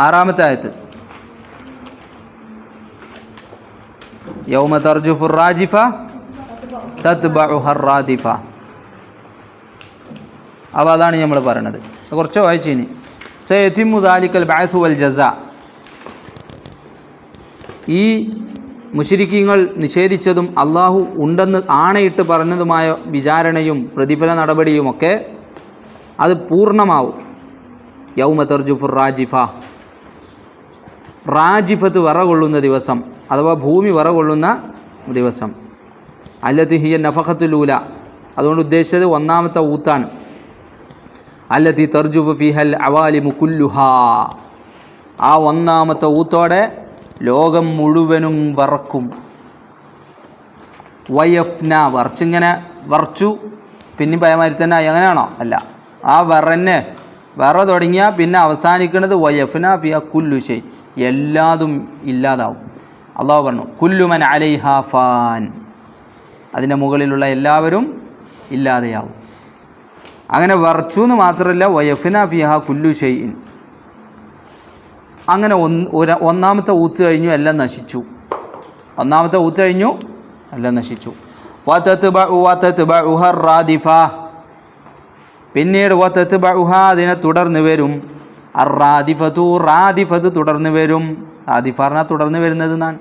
ആറാമത്തെ ആയത്ത്. യൗമ തർജുഫുർ റാജിഫ അപ്പോൾ അതാണ് നമ്മൾ പറയണത്. കുറച്ച് വായിച്ചിനി സയത്തിമു ദാലിക്കൽ ബാഥു വൽ ജസ. ഈ മുഷിരിക്കീങ്ങൾ നിഷേധിച്ചതും അള്ളാഹു ഉണ്ടെന്ന് ആണയിട്ട് പറഞ്ഞതുമായ വിചാരണയും പ്രതിഫല നടപടിയുമൊക്കെ അത് പൂർണമാവും. യൗമ തർജുഫുർ റാജിഫ. റാജിഫത്ത് വറകൊള്ളുന്ന ദിവസം അഥവാ ഭൂമി വറകൊള്ളുന്ന ദിവസം. അല്ലത്തി ഹിയ നഫഹത്തുലൂല അതുകൊണ്ട് ഉദ്ദേശിച്ചത് ഒന്നാമത്തെ ഊത്താണ്. അല്ലത്തി തർജുഫ് ഫിഹൽ അവാലി മുക്കുല്ലുഹ ആ ഒന്നാമത്തെ ഊത്തോടെ ലോകം മുഴുവനും വറക്കും. വയഫ്ന വറച്ചിങ്ങനെ വറച്ചു. പിന്നെ പയമാരി തന്നെ. അങ്ങനെയാണോ അല്ല ആ വിറന്നെ വിറ തുടങ്ങിയാൽ പിന്നെ അവസാനിക്കുന്നത് വയഫ്ന ഫിയ കുല്ലു ഷെയ് എല്ലാതും ഇല്ലാതാവും. അള്ളാഹു പറഞ്ഞു കുല്ലുമൻ അലൈഹ ഫാൻ. അതിന്റെ മുകളിലുള്ള എല്ലാവരും ഇല്ലാതെയാവും. അങ്ങനെ വറച്ചു എന്ന് മാത്രമല്ല വയഫ്നാ ഫിയ കുല്ലു ഷെയ്ൻ അങ്ങനെ ഒന്നാമത്തെ ഊത്ത് കഴിഞ്ഞു എല്ലാം നശിച്ചു. ഒന്നാമത്തെ ഊത്ത് കഴിഞ്ഞു എല്ലാം നശിച്ചു. വതത്ബഉ വതത്ബഉഹ റാദിഫ പിന്നീട് വതത്ബഉഹ അതിനെ തുടർന്ന് വരും. അറാദിഫത്തു റാദിഫത്ത് തുടർന്ന് വരും. റാദിഫ പറഞ്ഞാൽ തുടർന്ന് വരുന്നത് എന്നാണ്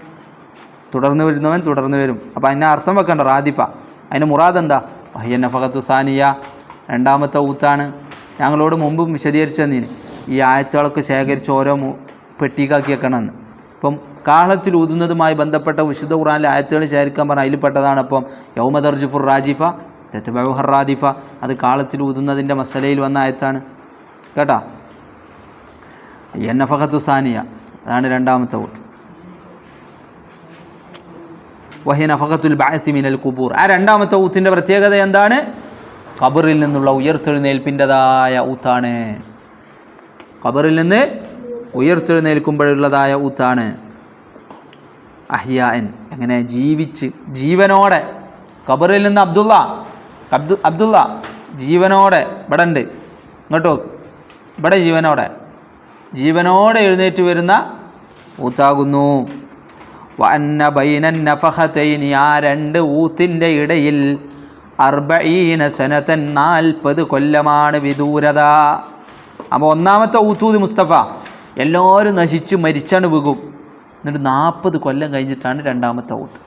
തുടർന്ന് വരുന്നവൻ തുടർന്ന് വരും. അപ്പോൾ അതിനെ അർത്ഥം വെക്കണ്ട റാദിഫ. അതിന് മുറാദ് എന്താ? വഹ്യ നഫകത്തു സാനിയ. രണ്ടാമത്തെ ഊത്താണ്. ഞങ്ങളോട് മുമ്പും വിശദീകരിച്ചു തന്നീന്. ഈ ആഴ്ചകളൊക്കെ ശേഖരിച്ച് ഓരോ പെട്ടിക്കാക്കി വെക്കണമെന്ന്. ഇപ്പം കാഹളത്തിൽ ഊതുന്നതുമായി ബന്ധപ്പെട്ട വിശുദ്ധ ഖുറാനിലെ ആയത്തുകൾ ശേഖരിക്കാൻ പറഞ്ഞാൽ അതിൽപ്പെട്ടതാണ്. ഇപ്പം യൗമദർജുഫുർ റാജിഫ തെറ്റുബഹർ ഹറാദിഫ അത് കാളത്തിൽ ഊതുന്നതിന്റെ മസലയിൽ വന്ന ആയത്താണ്. കേട്ടാ? എന്നഫഹത്തു സാനിയ. അതാണ് രണ്ടാമത്തെ ഊത്ത്. വഹി നഫഖത്തുൽ ബാസി മിനൽ കുബൂർ ആ രണ്ടാമത്തെ ഊത്തിന്റെ പ്രത്യേകത എന്താണ്? ഖബറിൽ നിന്നുള്ള ഉയർത്തെഴുന്നേൽപ്പിന്റെതായ ഊത്താണ്. ഖബറിൽ നിന്ന് ഉയർത്തെഴുന്നേൽക്കുമ്പോഴുള്ളതായ ഊത്താണ്. അഹ്യാൻ. എങ്ങനെ? ജീവിച്ച് ജീവനോടെ. ഖബറിൽ നിന്ന് അബ്ദുള്ള. അബ്ദു അബ്ദുള്ള ജീവനോടെ ഇവിടെ ഉണ്ട് ഇങ്ങോട്ട് നോക്ക്. ഇവിടെ ജീവനോടെ. ജീവനോടെ എഴുന്നേറ്റ് വരുന്ന ഊത്താകുന്നു. ആ രണ്ട് ഊത്തിന്റെ ഇടയിൽ അർബീന സനത്തൻ നാൽപ്പത് കൊല്ലമാണ് വിദൂരത. അപ്പോൾ ഒന്നാമത്തെ ഊത്തൂത് മുസ്തഫ എല്ലാവരും നശിച്ച് മരിച്ചാണ് വീകും. എന്നിട്ട് നാൽപ്പത് കൊല്ലം കഴിഞ്ഞിട്ടാണ് രണ്ടാമത്തെ ഊത്ത്.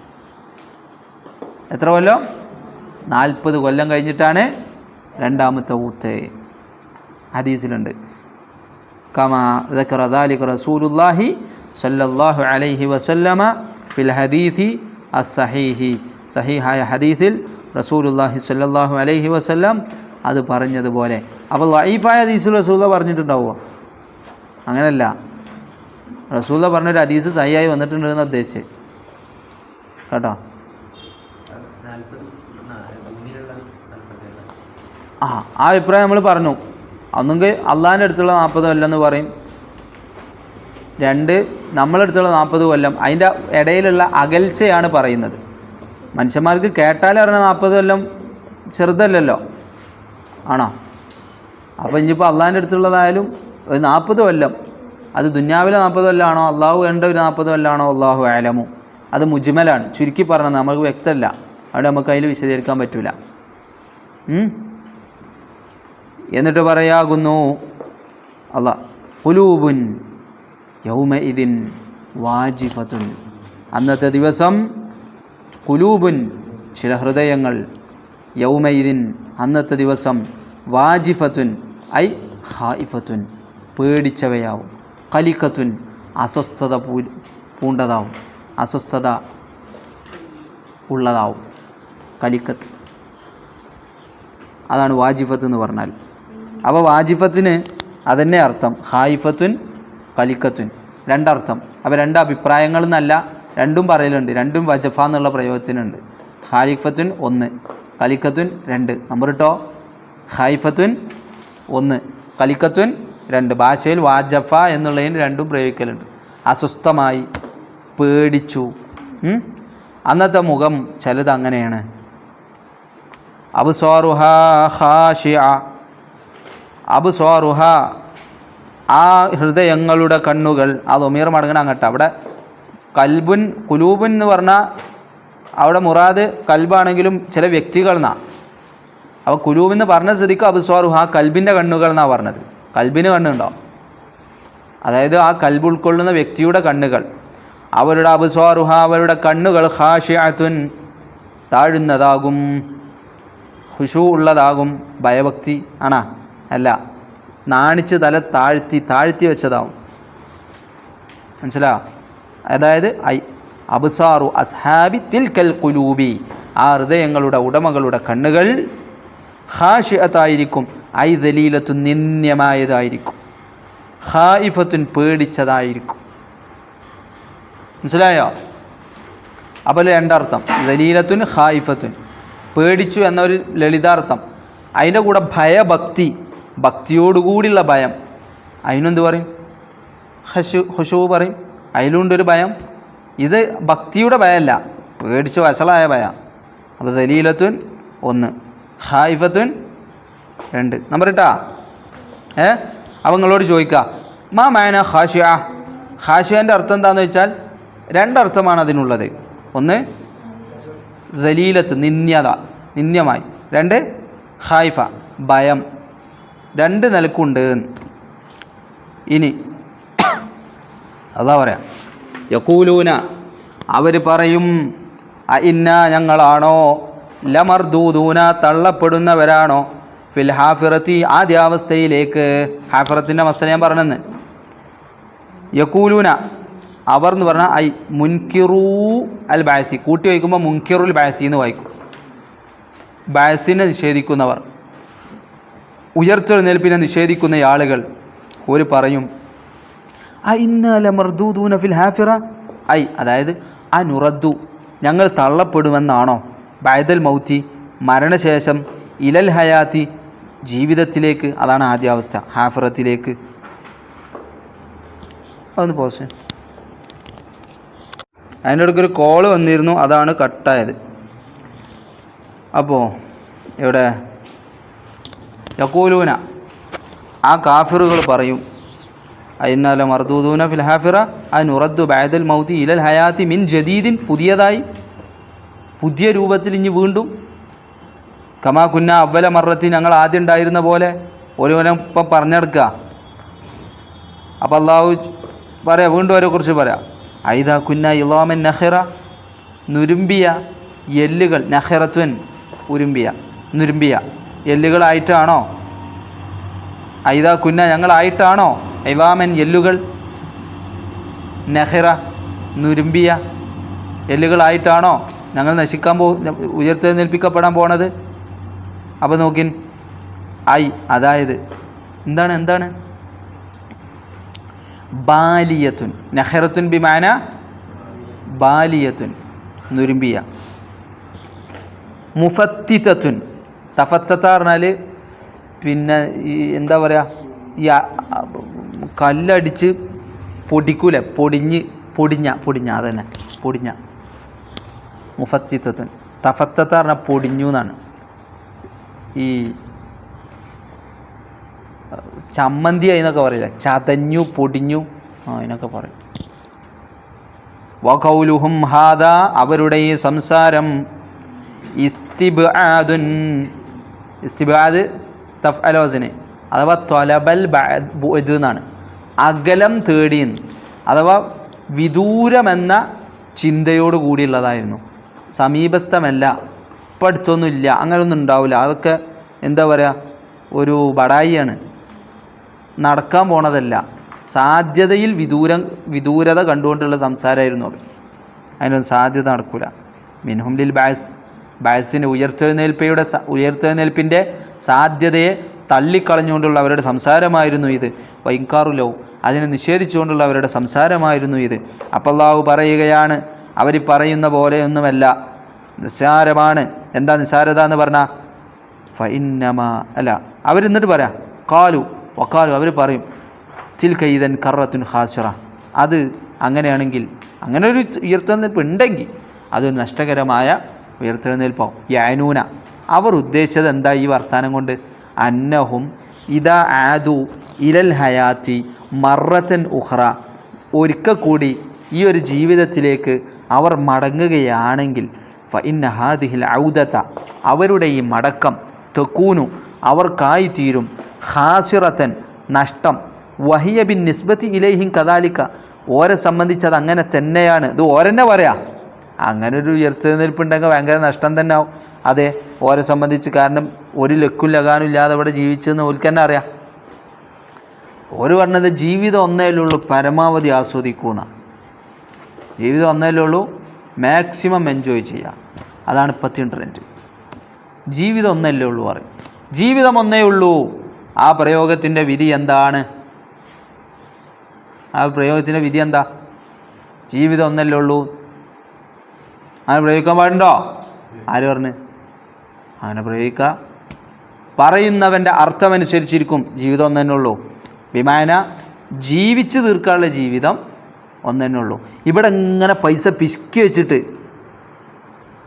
എത്ര കൊല്ലം? നാൽപ്പത് കൊല്ലം കഴിഞ്ഞിട്ടാണ് രണ്ടാമത്തെ ഊത്ത്. ഹദീസിലുണ്ട്. കമാ ദക്കർ അലൈഹി വസല്ലമ ഫിൽ ഹദീസി അസഹീഹി സഹീഹായ ഹദീസിൽ റസൂലുല്ലാഹി സല്ലല്ലാഹു അലൈഹി വസല്ലം അത് പറഞ്ഞതുപോലെ. അപ്പോൾ ലൈഫായ ഹദീസിൽ റസൂല പറഞ്ഞിട്ടുണ്ടാവുമോ അങ്ങനല്ല. റസൂല പറഞ്ഞൊരു ഹദീസ് സഹിയായി വന്നിട്ടുണ്ടെന്ന് ഉദ്ദേശിച്ച് കേട്ടോ? ആ ആ അഭിപ്രായം നമ്മൾ പറഞ്ഞു. ഒന്നുകിൽ അള്ളാഹിന്റെ അടുത്തുള്ള നാൽപ്പത് കൊല്ലം എന്ന് പറയും. രണ്ട് നമ്മളടുത്തുള്ള നാൽപ്പത് കൊല്ലം അതിന്റെ ഇടയിലുള്ള അകൽച്ചയാണ് പറയുന്നത്. മനുഷ്യന്മാർക്ക് കേട്ടാൽ അറിയണ നാൽപ്പത് കൊല്ലം ചെറുതല്ലല്ലോ. ആണോ? അപ്പോൾ ഇനിയിപ്പോൾ അള്ളാഹിന്റെ അടുത്തുള്ളതായാലും ഒരു നാൽപ്പത് കൊല്ലം അത് ദുന്യാവിലെ നാൽപ്പത് കൊല്ലമാണോ അള്ളാഹു വേണ്ട ഒരു നാൽപ്പത് കൊല്ലമാണോ അള്ളാഹു ആലമു അത് മുജ്മലാണ്. ചുരുക്കി പറഞ്ഞത് നമുക്ക് വ്യക്തമല്ല. അവിടെ നമുക്ക് അതിൽ വിശദീകരിക്കാൻ പറ്റില്ല? എന്നിട്ട് പറയാകുന്നു അല്ല കുലൂബുൻ യൗമ ഇതിൻ വാജിഫത്തുൻ. അന്നത്തെ ദിവസം കുലൂബുൻ ചില ഹൃദയങ്ങൾ യൗമ ഇതിൻ അന്നത്തെ ദിവസം വാജിഫത്തുൻ ഐ ഹായിഫത്തുൻ പേടിച്ചവയാവും. കലിക്കത്തുൻ അസ്വസ്ഥത പൂണ്ടതാവും. അസ്വസ്ഥത ഉള്ളതാവും. കലിക്കത്ത് അതാണ് വാജിഫത്ത് എന്ന് പറഞ്ഞാൽ. അപ്പോൾ വാജിഫത്തിന് അതന്നെ അർത്ഥം. ഹായിഫത്തുൻ കലിക്കത്തുൻ. രണ്ടർത്ഥം. അപ്പോൾ രണ്ട് അഭിപ്രായങ്ങൾ എന്നല്ല രണ്ടും പറയലുണ്ട്. രണ്ടും വജഫ എന്നുള്ള പ്രയോഗത്തിനുണ്ട്. ഹാലിഫത്തുൻ ഒന്ന് കലിക്കത്തുൻ രണ്ട്. നമ്പർ ഇട്ടോ? ഹായിഫത്തുൻ ഒന്ന് കലിക്കത്തുൻ രണ്ട്. ഭാഷയിൽ വാജഫ എന്നുള്ളതിന് രണ്ടും പ്രയോഗിക്കലുണ്ട്. അസ്വസ്ഥമായി പേടിച്ചു? അന്നത്തെ മുഖം ചിലത് അങ്ങനെയാണ്. അബ്സ്വാറുഹ ഖാശിഅ അബ്സ്വാറുഹ. ആ ഹൃദയങ്ങളുടെ കണ്ണുകൾ ആ ഒമീർ മടങ്ങണം അങ്ങോട്ട്. അവിടെ കൽബുൻ കുലൂബുൻ എന്ന് പറഞ്ഞാൽ അവിടെ മുറാദ് കൽബാണെങ്കിലും ചില വ്യക്തികൾ എന്നാ. അപ്പോൾ കുലൂബ് എന്ന് പറഞ്ഞ സ്ഥിതിക്ക് അബുസ്വാറു ആ കൽബിന്റെ കണ്ണുകൾ എന്നാണ് പറഞ്ഞത്. കൽബിന് കണ്ണുണ്ടോ? അതായത് ആ കൽബ് ഉൾക്കൊള്ളുന്ന വ്യക്തിയുടെ കണ്ണുകൾ. അവരുടെ അബുസ്വാറുഹ അവരുടെ കണ്ണുകൾ ഹാഷിയാത്തുൻ താഴുന്നതാകും ഹുഷു ഉള്ളതാകും ഭയഭക്തി ആണാ. അല്ല നാണിച്ച് തല താഴ്ത്തി താഴ്ത്തി വെച്ചതാവും. മനസ്സിലാ? അതായത് ഐ അബ്സാറു അസ്ഹാബി തിൽക്കൽ കുലൂബി ആ ഹൃദയങ്ങളുടെ ഉടമകളുടെ കണ്ണുകൾ ഹാഷിഅത്തായിരിക്കും ഐ ദലീലത്തു നിന്ദ്യമായതായിരിക്കും. ഹായിഫത്തുൻ പേടിച്ചതായിരിക്കും. മനസ്സിലായോ? അപ്പോൾ രണ്ടർത്ഥം ദലീലത്തുൻ ഹായിഫത്തുൻ. പേടിച്ചു എന്നൊരു ലളിതാർത്ഥം. അതിന്റെ കൂടെ ഭയഭക്തി. ഭക്തിയോടുകൂടിയുള്ള ഭയം. അതിനെന്ത് പറയും? ഹഷു ഹുഷു പറയും. അതിലുണ്ടൊരു ഭയം. ഇത് ഭക്തിയുടെ ഭയമല്ല. പേടിച്ച് വഷളായ ഭയം. അപ്പോൾ ദലീലത്തുൻ ഒന്ന് ഹായിഫത്തുൻ രണ്ട്. നമ്പർ ഇട്ടാ ഏ? അപ്പം നിങ്ങളോട് ചോദിക്കുക മാ മാന ഹാഷിയ? ഹാഷിയന്റെ അർത്ഥം എന്താണെന്ന് വെച്ചാൽ രണ്ടർത്ഥമാണ് അതിനുള്ളത്. ഒന്ന് ദലീലത്ത് നിന്യത നിന്ദ്യമായി. രണ്ട് ഹായിഫ ഭയം. രണ്ട് നിലക്കുണ്ട്. ഇനി അതാ പറയാം യക്കൂലൂന അവർ പറയും ഇന്ന ഞങ്ങളാണോ? ലമർദൂദൂന തള്ളപ്പെടുന്നവരാണോ? ഫിൽ ഹാഫിറത്തി ആദ്യാവസ്ഥയിലേക്ക്. ഹാഫിറത്തിന്റെ മസല ഞാൻ പറഞ്ഞെന്ന്. യക്കൂലൂന അവർ എന്ന് പറഞ്ഞാൽ ഐ മുൻകിറൂ അൽ ബാസി കൂട്ടി വായിക്കുമ്പോൾ മുൻകിറുൽ ബാസി എന്ന് വായിക്കും. ബാസിനെ നിഷേധിക്കുന്നവർ. ഉയർത്തെഴുന്നേൽപ്പിനെ നിഷേധിക്കുന്ന ആളുകൾ ഒരു പറയും അ ഇന്നല ഫിൽ ഹാഫിറ? ഐ അതായത് ആ നുറദ്ദു ഞങ്ങൾ തള്ളപ്പെടുമെന്നാണോ? ബൈദൽ മൗത്തി മരണശേഷം ഇലൽ ഹയാത്തി ജീവിതത്തിലേക്ക് അതാണ് ആദ്യാവസ്ഥ ഹാഫിറത്തിലേക്ക്. അതൊന്ന് പോസ്റ്റ്. അതിന്റെ ഇടയ്ക്ക് ഒരു കോൾ വന്നിരുന്നു അതാണ് കട്ടായത്. അപ്പോൾ എവിടെ? യക്കൂലൂന ആ കാഫിറുകൾ പറയും അയിന്നാല മർദൂദൂന ഫിൽ ഹാഫിറ ആ നുറദ്ദു ബാദൽ മൗതി ഇലൽ ഹയാത്തി മിൻ ജദീദിൻ പുതിയതായി പുതിയ രൂപത്തിൽ ഇനി വീണ്ടും. കമാ കുന്ന അവല മറത്തി ഞങ്ങൾ ആദ്യം ഉണ്ടായിരുന്ന പോലെ ഒരുവനെ ഇപ്പം പറഞ്ഞെടുക്കുക. അപ്പം അള്ളാഹു പറയാം വീണ്ടും അവരെക്കുറിച്ച് പറയാം ഐദ കുന്ന ഇലാമൻ നഹിറ നുരുമ്പിയ എല്ലുകൾ നഹിറത്വൻ ഉരുമ്പിയ നുരുമ്പിയ. എല്ലുകളായിട്ടാണോ? ഐദ കുന്ന ഞങ്ങളായിട്ടാണോ? ഐവാമൻ എല്ലുകൾ നെഹ്റ നുരുമ്പിയ എല്ലുകളായിട്ടാണോ ഞങ്ങൾ നശിക്കാൻ പോ ഉയർത്തെഴുന്നേൽപ്പിക്കപ്പെടാൻ പോണത്? അപ്പോൾ നോക്കിൻ ഐ അതായത് എന്താണ് എന്താണ്? ബാലിയത്തുൻ നെഹ്റത്തുൻ ബിമാന? ബാലിയത്തുൻ നുരുമ്പിയ. മുഫത്തിത്തത്തുൻ തഫത്തത്ത പറഞ്ഞാൽ പിന്നെ ഈ എന്താ പറയുക ഈ കല്ലടിച്ച് പൊടിക്കൂലെ? പൊടിഞ്ഞ് പൊടിഞ്ഞ പൊടിഞ്ഞ അതന്നെ പൊടിഞ്ഞ. മുഫത്തിത്വത്തിന് തഫത്തത്ത പറഞ്ഞാൽ പൊടിഞ്ഞു എന്നാണ് ഈ ചമ്മന്തി എന്നൊക്കെ പറയില്ല? ചതഞ്ഞു പൊടിഞ്ഞു ആ അതിനൊക്കെ പറയും. വഖൗലുഹും ഹാദ അവരുടെ ഈ സംസാരം ഇസ്തിബാദുൻ ഇസ്തിബാദ് സ്തഫ് അലോസിന് അഥവാ തൊലബൽ ബുദ് എന്നാണ്. അകലം തേടിയെന്ന് അഥവാ വിദൂരമെന്ന ചിന്തയോട് കൂടിയുള്ളതായിരുന്നു. സമീപസ്ഥമല്ല. ഇപ്പം അടുത്തൊന്നുമില്ല അങ്ങനെയൊന്നും ഉണ്ടാവില്ല. അതൊക്കെ എന്താ പറയുക ഒരു ബടായിയാണ്. നടക്കാൻ പോണതല്ല. സാധ്യതയിൽ വിദൂരം വിദൂരത കണ്ടുകൊണ്ടുള്ള സംസാരമായിരുന്നു അവർ അതിനൊന്നും സാധ്യത നടക്കൂല. മിൻഹും ലിൽ ബാസ് ബാസിന് ഉയർത്തെഴുന്നേൽപ്പയുടെ ഉയർത്തെഴുന്നേൽപ്പിന്റെ സാധ്യതയെ തള്ളിക്കളഞ്ഞുകൊണ്ടുള്ള അവരുടെ സംസാരമായിരുന്നു ഇത്. വൈകാറുലോ അതിനെ നിഷേധിച്ചുകൊണ്ടുള്ള അവരുടെ സംസാരമായിരുന്നു ഇത്. അപ്പല്ലാഹു പറയുകയാണ് അവർ പറയുന്ന പോലെയൊന്നുമല്ല നിസ്സാരമാണ്. എന്താ നിസ്സാരത എന്ന് പറഞ്ഞാൽ ഫൈന്നമ അല്ല അവരെന്നിട്ട് പറയാം കാലു വക്കാലു അവർ പറയും തിൽ കൈതൻ കറത്തുൻ ഹാസുറ അത് അങ്ങനെയാണെങ്കിൽ അങ്ങനെ ഒരു ഉയർത്തുന്നിപ്പുണ്ടെങ്കിൽ അതൊരു നഷ്ടകരമായ ഉയർത്തെഴുന്നേൽപ്പാവും. യാനൂന. അവർ ഉദ്ദേശിച്ചത് എന്താ ഈ വർത്താനം കൊണ്ട്? അന്നഹും ഇതാ ആദു ഇലൽ ഹയാത്തി മറത്തൻ ഉഹ്റ ഒരിക്കൽ കൂടി ഈ ഒരു ജീവിതത്തിലേക്ക് അവർ മടങ്ങുകയാണെങ്കിൽ ഫ ഹാദിഹിൽ ഔദത്ത അവരുടെ ഈ മടക്കം തെക്കൂനു അവർക്കായി തീരും ഹാസിറത്തൻ നഷ്ടം. വഹിയ ബിൻ നിസ്ബത്തി ഇലേഹിം കദാലിക്ക ഓരെ സംബന്ധിച്ച് അത് അങ്ങനെ തന്നെയാണ്. ഇത് ഓരെന്നെ പറയാം. അങ്ങനെ ഒരു ഉയർത്തെഴുന്നേൽപ്പുണ്ടെങ്കിൽ ഭയങ്കര നഷ്ടം തന്നെ ആവും. അതെ ഓരെ സംബന്ധിച്ച് കാരണം ഒരു ലക്കും ലകാനും ഇല്ലാതെ ഇവിടെ ജീവിച്ചെന്ന് ഓർക്ക് തന്നെ അറിയാം. ഓര് പറഞ്ഞത് ജീവിതം ഒന്നേലുള്ളൂ പരമാവധി ആസ്വദിക്കുന്ന. ജീവിതം ഒന്നേലുള്ളൂ മാക്സിമം എൻജോയ് ചെയ്യുക അതാണ് ഇപ്പത്തെ ട്രെൻഡ് ജീവിതം ഒന്നല്ലേ ഉള്ളൂ പറയും. ജീവിതം ഒന്നേ ഉള്ളൂ. ആ പ്രയോഗത്തിന്റെ വിധി എന്താണ്? ആ പ്രയോഗത്തിന്റെ വിധി എന്താ? ജീവിതം ഒന്നല്ലേ ഉള്ളൂ അങ്ങനെ പ്രയോഗിക്കാൻ പാടുണ്ടോ? ആര് പറഞ്ഞ്? അങ്ങനെ പ്രയോഗിക്കുക പറയുന്നവന്റെ അർത്ഥമനുസരിച്ചിരിക്കും ജീവിതം ഒന്ന് തന്നെ ഉള്ളൂ വിമാന ജീവിച്ച് തീർക്കാനുള്ള ജീവിതം ഒന്ന് തന്നെ ഉള്ളൂ ഇവിടെ ഇങ്ങനെ പൈസ പിശുക്കി വെച്ചിട്ട്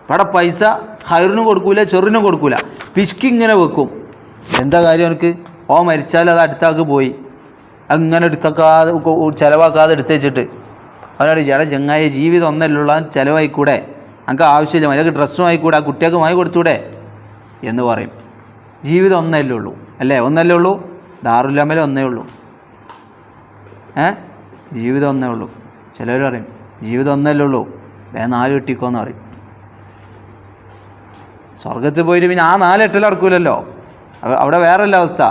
ഇവിടെ പൈസ ഹൈറിനും കൊടുക്കൂല ചെറിനും കൊടുക്കൂല. പിശുക്കി ഇങ്ങനെ വെക്കും. എന്താ കാര്യം എനിക്ക് ഓ മരിച്ചാൽ അത് അടുത്താക്ക് പോയി. അങ്ങനെ എടുത്തക്കാതെ ചിലവാക്കാതെ എടുത്ത് വെച്ചിട്ട്. അവരോട് ചേട്ടാ ചങ്ങായ ജീവിതം ഒന്നല്ലുള്ള ചിലവായിക്കൂടെ? നമുക്ക് ആവശ്യമില്ല അല്ലെങ്കിൽ ഡ്രസ്സും ആയിക്കൂടെ ആ കുട്ടികൾക്ക് വാങ്ങി കൊടുത്തൂടെ എന്ന് പറയും. ജീവിതം ഒന്നല്ലേ ഉള്ളൂ അല്ലേ? ഒന്നല്ലേ ഉള്ളൂ? ദാറുല്ലാമല ഒന്നേ ഉള്ളൂ. ഏ? ജീവിതം ഒന്നേ ഉള്ളൂ. ചിലർ പറയും ജീവിതം ഒന്നല്ലേ ഉള്ളൂ വേ നാല് കിട്ടിക്കോന്ന് പറയും. സ്വർഗത്തിൽ പോയിട്ട് പിന്നെ ആ നാലെട്ടിൽ അടക്കൂലല്ലോ അവ- അവിടെ വേറെ അല്ല അവസ്ഥ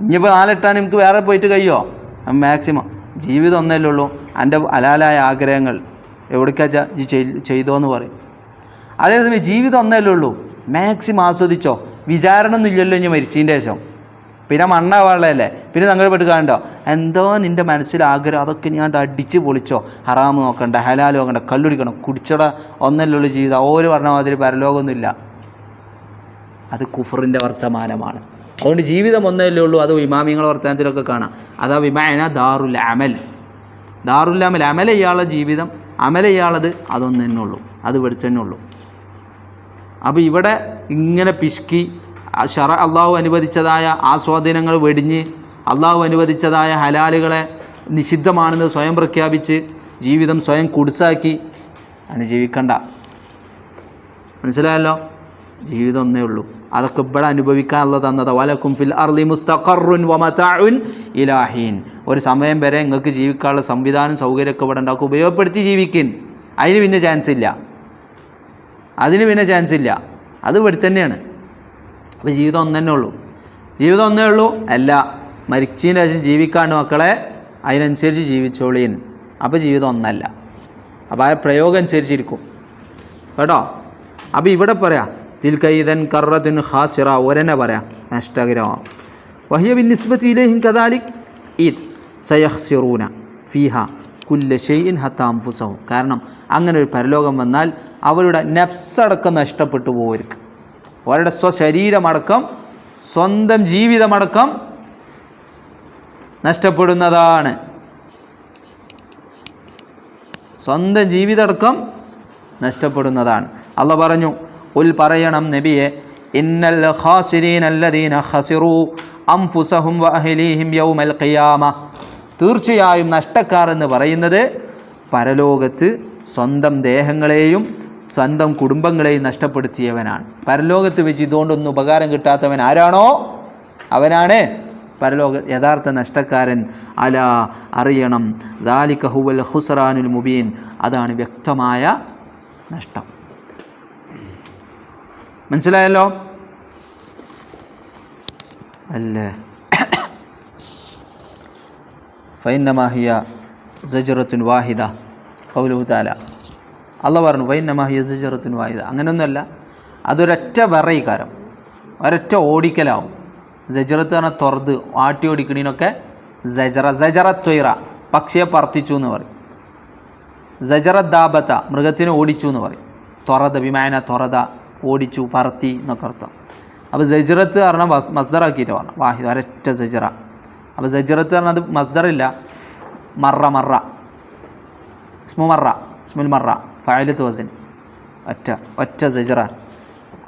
ഇനിയിപ്പോൾ നാലെട്ടാൻ നമുക്ക് വേറെ പോയിട്ട് കഴിയോ? മാക്സിമം ജീവിതം ഒന്നല്ലേ ഉള്ളൂ. എന്റെ അലാലായ ആഗ്രഹങ്ങൾ. എവിടേക്കാച്ചാ ഈ ചെയ്തോന്ന് പറയും. അതേസമയം ജീവിതം ഒന്നല്ലേ ഉള്ളൂ. മാക്സിമം ആസ്വദിച്ചോ. വിചാരണ ഒന്നും ഇല്ലല്ലോ ഇനി മരിച്ചതിന്റെ ശേഷം. പിന്നെ മണ്ണാവാളല്ലേ പിന്നെ തങ്ങൾ പെട്ട് കാണണ്ടോ? എന്തോ നിന്റെ മനസ്സിൽ ആഗ്രഹം. അതൊക്കെ ഞാൻ അടിച്ച് പൊളിച്ചോ. ഹറാമ് നോക്കണ്ട ഹലാൽ നോക്കണ്ട കല്ലുടിക്കണം കുടിച്ചട ഒന്നല്ലേ ഉള്ളൂ ജീവിതം. ഓര് പറഞ്ഞ മാതിരി പരലോകമൊന്നുമില്ല. അത് കുഫറിന്റെ വർത്തമാനമാണ്. അതുകൊണ്ട് ജീവിതം ഒന്നല്ലേ ഉള്ളൂ. അത് ഇമാമിയങ്ങളെ വർത്തമാനത്തിലൊക്കെ കാണാം. അതാ വിമാന ദാറുൽ അമൽ. ദാറുൽ അമൽ. അമൽ ഇയാളുടെ ജീവിതം അമൽ ഇയാളത് അതൊന്നു തന്നെ ഉള്ളൂ അത് വെളിച്ചെന്നെ ഉള്ളൂ. അപ്പോൾ ഇവിടെ ഇങ്ങനെ പിശുക്കി ഷറ അള്ളാഹു അനുവദിച്ചതായ ആസ്വാദനങ്ങൾ വെടിഞ്ഞ് അള്ളാഹു അനുവദിച്ചതായ ഹലാലുകളെ നിഷിദ്ധമാണെന്ന് സ്വയം പ്രഖ്യാപിച്ച് ജീവിതം സ്വയം കുടിസാക്കി അനുജീവിക്കണ്ട മനസ്സിലായല്ലോ? ജീവിതം ഒന്നേ ഉള്ളൂ. അതൊക്കെ ഇവിടെ അനുഭവിക്കാനുള്ള തന്നത്. വലക്കും ഫിൽ അർലി മുസ്തഖറുൻ വമതാഉൻ ഇലാഹീൻ ഒരു സമയം വരെ നിങ്ങൾക്ക് ജീവിക്കാനുള്ള സംവിധാനം സൗകര്യമൊക്കെ ഇവിടെ ഉണ്ടാക്കും. ഉപയോഗപ്പെടുത്തി ജീവിക്കിൻ. അതിന് പിന്നെ ചാൻസ് ഇല്ല. അതിന് പിന്നെ ചാൻസ് ഇല്ല. അത് ഇവിടെ തന്നെയാണ്. അപ്പോൾ ജീവിതം ഒന്ന് തന്നെ ഉള്ളൂ. ജീവിതം ഒന്നേ ഉള്ളൂ. അല്ല മരിച്ചതിന് ശേഷം ജീവിക്കാണ്ട് മക്കളെ. അതിനനുസരിച്ച് ജീവിച്ചോളീൻ. അപ്പോൾ ജീവിതം ഒന്നല്ല. അപ്പോൾ ആ പ്രയോഗം അനുസരിച്ചിരിക്കും. കേട്ടോ? അപ്പോൾ ഇവിടെ പറയാം. തിൽക്കൈതൻ കറത്തുൻ ഹാസിറ ഒരനെ പറയാം. നഷ്ടകരമാവും വഹിയ ബിൻ നിസ്ബത്ത് ഇലേഹിം കദാലിക്. ഈദ് സയഹ്സിറൂന ഫീഹ കുല്ല ഷെയ്ൻ ഹത്താംഫുസവും കാരണം അങ്ങനെ ഒരു പരലോകം വന്നാൽ അവരുടെ നഫ്സടക്കം നഷ്ടപ്പെട്ടു പോവർക്ക് അവരുടെ സ്വശരീരമടക്കം സ്വന്തം ജീവിതമടക്കം നഷ്ടപ്പെടുന്നതാണ്. സ്വന്തം ജീവിതമടക്കം നഷ്ടപ്പെടുന്നതാണ്. അല്ല പറഞ്ഞു ഉൽ പറയണം നബിയെ ഇന്നൽ ഖാസിരീൻ അല്ലദീന ഖസിറു അംഫുസഹും വ അഹ്ലീഹിം യൗമൽ ഖിയാമ. തീർച്ചയായും നഷ്ടക്കാർ എന്ന് പറയുന്നത് പരലോകത്ത് സ്വന്തം ദേഹങ്ങളെയും സ്വന്തം കുടുംബങ്ങളെയും നഷ്ടപ്പെടുത്തിയവനാണ്. പരലോകത്ത് വെച്ച് ഇതുകൊണ്ടൊന്നും ഉപകാരം കിട്ടാത്തവൻ ആരാണോ? അവനാണ്. പരലോക യഥാർത്ഥ നഷ്ടക്കാരൻ അല അറിയണം. ദാലിക ഹുവൽ ഹുസ്റാനുൽ മുബീൻ. അതാണ് വ്യക്തമായ നഷ്ടം. മനസ്സിലായല്ലോ? അല്ലേ? ഫൈനമാഹിയ സജറത്തുൻ വാഹിദ കൗലുഹു താല അല്ല പറഞ്ഞു ഫൈനമാഹിയ സജറത്തുൻ വാഹിദ. അങ്ങനെയൊന്നുമല്ല അതൊരൊറ്റ വിറയിക്കാരം ഒരൊറ്റ ഓടിക്കലാവും. സജറത്ത് പറഞ്ഞാൽ തുറന്ന് ആട്ടി ഓടിക്കണീനൊക്കെ സജറ സജറ ത്വയ്റ. പക്ഷിയെ പറത്തിച്ചു എന്ന് പറയും. സജറ ദാബത്ത മൃഗത്തിനെ ഓടിച്ചു എന്ന് പറയും. തുറത് വിമാന തൊറത ഓടിച്ചു പറത്തി എന്നൊക്കെ അർത്ഥം. അപ്പോൾ സജറത്ത് പറഞ്ഞാൽ മസ് മസ്ദറാക്കിയിട്ട് പറഞ്ഞു വാഹിദ് ഒരൊറ്റ സജറ. അപ്പോൾ സജറത്ത് പറഞ്ഞത് മസ്ദറില്ല മറ മറ. സ്മു മറ സ്മുൽ മറ. ഫയലത്ത് വസൻ. ഒറ്റ ഒറ്റ സജറ.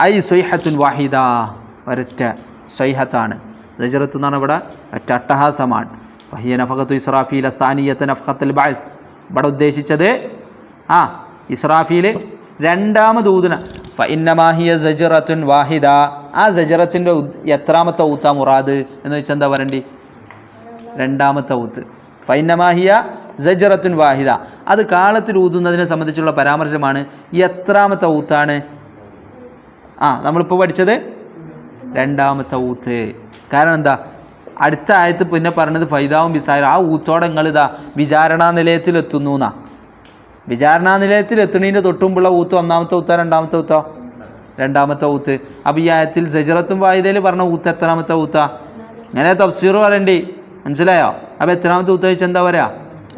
ഐ സൊയ്ഹത്തുൽ വാഹിദ. ഒരൊറ്റ സൊയ്ഹത്താണ്. സജറത്ത് എന്ന് പറഞ്ഞാൽ ഇവിടെ ഒറ്റ അട്ടഹാസമാണ്. വഹിയ നഫഖത്തു ഇസ്രാഫീൽ സ്ഥാനീയത്ത് നഫഖത്തുൽ ബാസ് ഇവിടെ ഉദ്ദേശിച്ചത് ആ ഇസ്രാഫീൽ രണ്ടാമത് ഊതുന ഫൈന്നമാഹിയ സജറത്തുൻ വാഹിദ. ആ സജറത്തിന്റെ എത്രാമത്തെ ഊത്ത മുറാദ്? എന്ന് വെച്ചാൽ എന്താ പറയണ്ടി? രണ്ടാമത്തെ ഊത്ത്. ഫൈനമാഹിയ സജറത്തുൻ വാഹിദ. അത് കാലത്തിൽ ഊതുന്നതിനെ സംബന്ധിച്ചുള്ള പരാമർശമാണ്. എത്രാമത്തെ ഊത്താണ്? ആ നമ്മളിപ്പോൾ പഠിച്ചത് രണ്ടാമത്തെ ഊത്ത്. കാരണം എന്താ? അടുത്ത ആയത്ത് പിന്നെ പറഞ്ഞത് ഫൈദാവും ബിസായ ആ ഊത്തോടെ നിങ്ങൾ ഇതാ വിചാരണാ നിലയത്തിലെത്തുന്നു എന്നാ വിചാരണാ നിലയത്തിൽ എത്തണീന്റെ തൊട്ടുമ്പുള്ള ഊത്ത് ഒന്നാമത്തെ ഊത്ത രണ്ടാമത്തെ ഊത്തോ? രണ്ടാമത്തെ ഊത്ത്. അപ്പോൾ ഈ ആയത്തിൽ സജറത്തും വായുതയിൽ പറഞ്ഞ ഊത്ത് എത്രാമത്തെ ഊത്ത? ഇങ്ങനെ തഫ്സീർ പറയണ്ടി. മനസ്സിലായോ? അപ്പോൾ എത്രാമത്തെ ഊത്ത് ചോദിച്ചാൽ എന്താ പറയാ?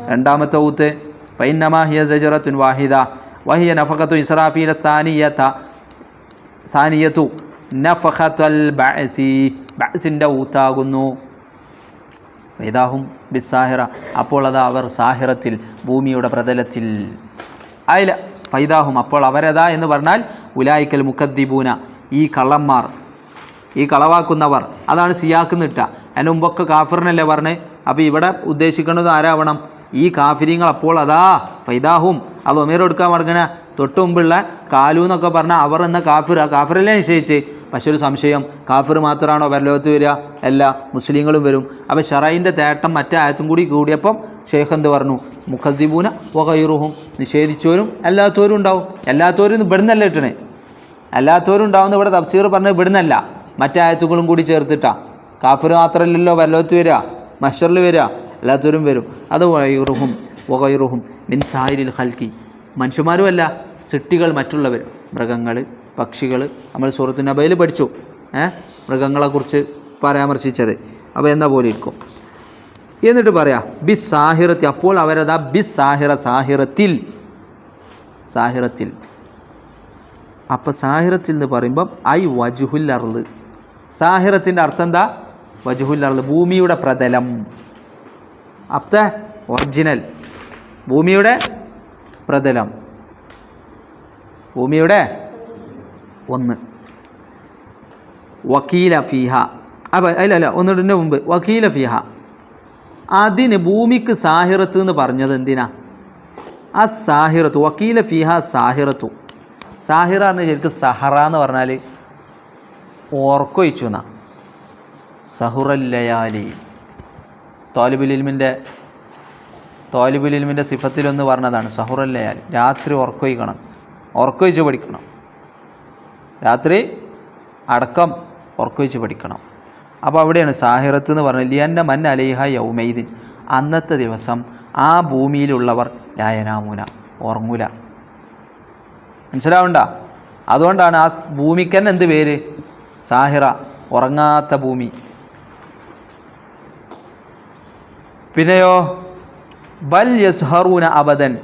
രണ്ടാമത്തെ ഊത്ത്. ഫൈനമാഹിയ സജറത്തുൻ വാഹിദ. വഹിയ നഫഖത്തു ഇസ്രാഫീല താനിയത്ത സാനിയത്തു. നഫഖത്തുൽ ബഅസി. ബഅസിന്റെ ഊത്താകുന്നു. ഫൈദാഹും ബിസാഹിറ അപ്പോൾ അത് അവർ സാഹിറത്തിൽ ഭൂമിയുടെ പ്രതലത്തിൽ. ആയില്ല ഫൈദാഹും. അപ്പോൾ അവരതാ എന്ന് പറഞ്ഞാൽ ഉലായിക്കൽ മുഖദ്ദിബൂന ഈ കള്ളന്മാർ ഈ കളവാക്കുന്നവർ. അതാണ് സിയാക്കുന്നിട്ട അതിന് മുമ്പൊക്കെ കാഫിറിനല്ലേ പറഞ്ഞ്? അപ്പോൾ ഇവിടെ ഉദ്ദേശിക്കുന്നത് ആരാവണം? ഈ കാഫിരിങ്ങൾ അപ്പോൾ അതാ ഫൈദാഹും. അത് ഒമേർ എടുക്കാൻ മടങ്ങണ. തൊട്ട് മുമ്പുള്ള കാലു എന്നൊക്കെ പറഞ്ഞാൽ അവർ എന്ന കാഫിർ ആ കാഫിറല്ലേ നിശ്ചയിച്ച്. പക്ഷെ ഒരു സംശയം കാഫിർ മാത്രമാണോ പരലോകത്ത് വരിക? അല്ല മുസ്ലിങ്ങളും വരും. അപ്പോൾ ഷറൈന്റെ തേട്ടം മറ്റേ ആയത്തും കൂടി കൂടിയപ്പം ഷെയ്ഖ് എന്ത് പറഞ്ഞു? മുഖദ്ദിബൂന വകൈറുഹും നിഷേധിച്ചവരും അല്ലാത്തവരും ഉണ്ടാവും. എല്ലാത്തവരും ഇവിടുന്നല്ല ഇട്ടണേ. അല്ലാത്തവരും ഉണ്ടാവുന്ന ഇവിടെ തഫ്സീർ പറഞ്ഞത് ഇവിടുന്നല്ല. മറ്റേ ആയത്തുകളും കൂടി ചേർത്തിട്ടാ. കാഫിർ മാത്രമല്ലല്ലോ പരലോകത്ത് വരിക. മഷറിൽ വരിക. എല്ലാത്തവരും വരും. അത് വൈറുഹും വകൈറുഹും മിൻ സായിരിൽ ഹൽക്കി മനുഷ്യന്മാരുമല്ല സിട്ടികൾ മറ്റുള്ളവർ. മൃഗങ്ങൾ പക്ഷികൾ. നമ്മൾ സൂറത്തു നബയിൽ പഠിച്ചു ഏ? മൃഗങ്ങളെക്കുറിച്ച് പരാമർശിച്ചത്. അപ്പോൾ എന്ന പോലെ ഇരിക്കും? എന്നിട്ട് പറയാം ബി സാഹിറത്തി അപ്പോൾ അവരതാ ബി സാഹിറ സാഹിറത്തിൽ. സാഹിറത്തിൽ. അപ്പോൾ സാഹിറത്തിൽ എന്ന് പറയുമ്പം ഐ വജുഹുൽ അർൾ. സാഹിറത്തിന്റെ അർത്ഥം എന്താ? വജുഹുൽ അർൾ ഭൂമിയുടെ പ്രതലം. അഫ്ത ഒറിജിനൽ ഭൂമിയുടെ പ്രതലം. ഭൂമിയുടെ ഒന്ന്. വക്കീല ഫിഹ. അപ്പം അല്ല അല്ല ഒന്നിടിന്റെ മുമ്പ്. വക്കീല ഫിഹ. അതിന് ഭൂമിക്ക് സാഹിറത്ത് എന്ന് പറഞ്ഞത് എന്തിനാ? ആ സാഹിറത്ത് വക്കീല ഫിഹ സാഹിറത്തു. സാഹിറ എന്ന് ശരിക്കും സഹറ എന്ന് പറഞ്ഞാൽ ഓർക്കൊഴിച്ചു എന്നാ സഹുറല്ലയാലി തോലിബുലിൽമിന്റെ തോലിബുലിൽമിന്റെ സിഫത്തിലൊന്ന് പറഞ്ഞതാണ് സഹുറല്ലയാൽ. രാത്രി ഉറക്കൊഴിക്കണം. ഉറക്കൊഴിച്ച് പഠിക്കണം. രാത്രി അടക്കം ഉറക്കൊഴിച്ച് പഠിക്കണം. അപ്പോൾ അവിടെയാണ് സാഹിറത്ത് എന്ന് പറഞ്ഞത്. ലിയന്ന മൻ അലൈഹ യൗമൈദിൻ. അന്നത്തെ ദിവസം ആ ഭൂമിയിലുള്ളവർ ലായനാമൂല ഉറങ്ങൂല. മനസ്സിലാവണ്ട? അതുകൊണ്ടാണ് ആ ഭൂമിക്ക് തന്നെ എന്ത് പേര്? സാഹിറ. ഉറങ്ങാത്ത ഭൂമി. പിന്നെയോ ബൽ യസ്ഹറൂന അബദൻ.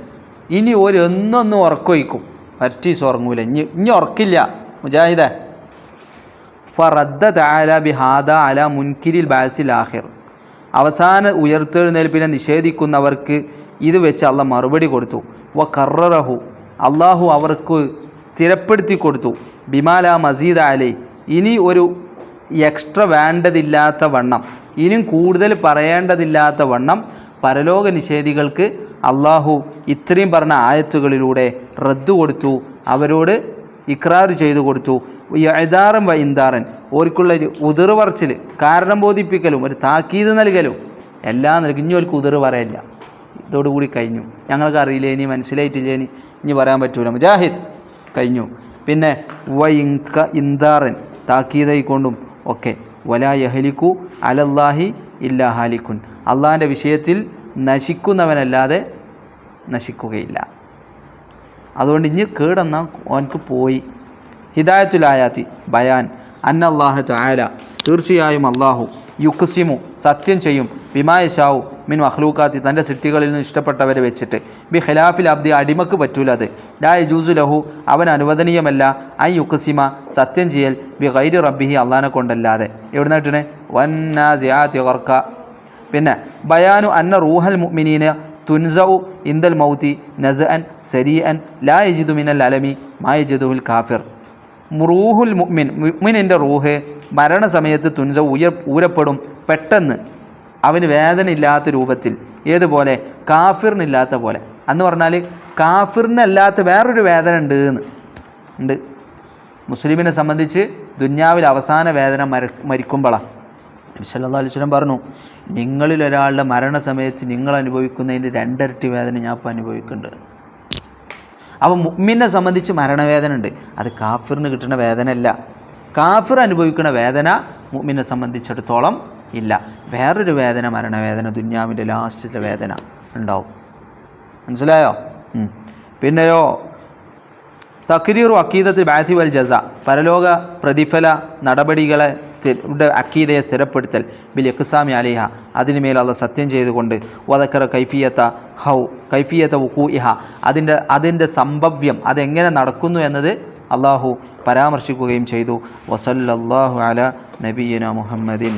ഇനി ഒരു എന്നൊന്ന് ഉറക്കൊഴിക്കും. പറ്റീസ് ഉറങ്ങൂല. ഇനി ഇനി ഉറക്കില്ല. മുജാഹിദേ. ഫറദ്ദ താല ബിഹാദ അല മുൻകിരിൽ ബാസിൽ ആഹിർ അവസാന ഉയർത്തെഴുന്നേൽപ്പിനെ നിഷേധിക്കുന്നവർക്ക് ഇത് വെച്ച് അള്ള മറുപടി കൊടുത്തു. വ കററഹു അള്ളാഹു അവർക്ക് സ്ഥിരപ്പെടുത്തി കൊടുത്തു. ബിമാല മസീദ് അലി. ഇനി ഒരു എക്സ്ട്രാ വേണ്ടതില്ലാത്ത വണ്ണം. ഇനിയും കൂടുതൽ പറയേണ്ടതില്ലാത്ത വണ്ണം പരലോക നിഷേധികൾക്ക് അള്ളാഹു ഇത്രയും പറഞ്ഞ ആയത്തുകളിലൂടെ റദ്ദു കൊടുത്തു അവരോട് ഇക്രാർ ചെയ്തു കൊടുത്തു. എഴുതാറും വ ഇന്താറൻ ഓർക്കുള്ള ഒരു ഉതിർ പറച്ചിൽ കാരണം ബോധിപ്പിക്കലും ഒരു താക്കീത് നൽകലും എല്ലാം നൽകി. ഇനി ഉതിർ പറയില്ല. ഇതോടുകൂടി കഴിഞ്ഞു. ഞങ്ങൾക്ക് അറിയില്ല ഇനി മനസ്സിലായിട്ടില്ല ഇനി ഇനി പറയാൻ പറ്റൂല. മുജാഹിദ് കഴിഞ്ഞു. പിന്നെ വ ഇങ്ക ഇന്താറൻ താക്കീതായിക്കൊണ്ടും ഒക്കെ. വലാ യഹലിക്കു അലല്ലാഹി ഇല്ലാ ഹാലിക്കുൻ അള്ളാഹിന്റെ വിഷയത്തിൽ നശിക്കുന്നവനല്ലാതെ നശിക്കുകയില്ല. അതുകൊണ്ട് ഇനി കേടെന്ന ഓനക്ക് പോയി. ഹിദായത്തുലായാത്തി ബയാൻ. അന്നല്ലാഹു തായാല തീർച്ചയായും അള്ളാഹു യുക്സിമു സത്യം ചെയ്യും. ബിമായശാവു മിൻ മഹ്ലൂക്കാത്തി തന്റെ സിറ്റികളിൽ നിന്ന് ഇഷ്ടപ്പെട്ടവരെ വെച്ചിട്ട്. ബി ഖിലാഫിൽ അബ്ദി അടിമക്ക് പറ്റൂല അത്. ലാ ജൂസു ലഹു അവൻ അനുവദനീയമല്ല. ഐ യുക്സിമ സത്യം ചെയ്യൽ ബി ഗൈര് റബ്ബിഹി അള്ളഹാനെ കൊണ്ടല്ലാതെ. എവിടെ വന്നാസിയാത്തി ഓർക്ക പിന്നെ ബയാനു അന്ന റൂഹൽ മുഅ്മിനീന തുൻസൗ ഇന്ദൽ മൗത്തി സരി അൻ ലാ യജിദു മിനൽ അലമി മാ യജിദുൽ കാഫിർ. റൂഹുൽ മുഅ്മിൻ മുഅ്മിനിന്റെ റൂഹ് മരണസമയത്ത് തുൻസ ഉയർ ഊരപ്പെടും പെട്ടെന്ന്. അവന് വേദന ഇല്ലാത്ത രൂപത്തിൽ. ഏതുപോലെ? കാഫിറിനില്ലാത്ത പോലെ. എന്ന് പറഞ്ഞാൽ കാഫിറിനല്ലാത്ത വേറൊരു വേദന ഉണ്ട് എന്ന്. ഉണ്ട്. മുസ്ലിമിനെ സംബന്ധിച്ച് ദുന്യാവിൽ അവസാന വേദന മര മരിക്കുമ്പോഴാണ് സല്ലല്ലാഹു അലൈഹി വസല്ലം പറഞ്ഞു നിങ്ങളിൽ ഒരാളുടെ മരണസമയത്ത് നിങ്ങൾ അനുഭവിക്കുന്നതിന്റെ രണ്ടരട്ടി വേദന ഞാൻ ഇപ്പോൾ അനുഭവിക്കുന്നുണ്ട്. അപ്പോൾ മുഅ്മിനെ സംബന്ധിച്ച് മരണവേദന ഉണ്ട്. അത് കാഫിറിന് കിട്ടുന്ന വേദന അല്ല കാഫിർ അനുഭവിക്കുന്ന വേദന മുഅ്മിനെ സംബന്ധിച്ചിടത്തോളം ഇല്ല. വേറൊരു വേദന മരണവേദന ദുന്യാവിന്റെ ലാസ്റ്റിലെ വേദന ഉണ്ടാവും. മനസ്സിലായോ. പിന്നെയോ? തക്രീറു അക്കീദത്തിൽ ബാധി വൽ ജസ പരലോക പ്രതിഫല നടപടികളെ സ്ഥി- അക്കീദയെ സ്ഥിരപ്പെടുത്തൽ ബിൽ എക്സാമി അലിഹ അതിനുമേൽ അത് സത്യം ചെയ്തുകൊണ്ട് വതക്കറ കൈഫിയത്ത ഹൗ കൈഫിയത്ത ഉക്കൂഇഹ അതിന്റെ അതിന്റെ സംഭവ്യം അതെങ്ങനെ നടക്കുന്നു എന്നത് അള്ളാഹു പരാമർശിക്കുകയും ചെയ്തു. വസല്ലാഹു അല നബീന മുഹമ്മദിൻ.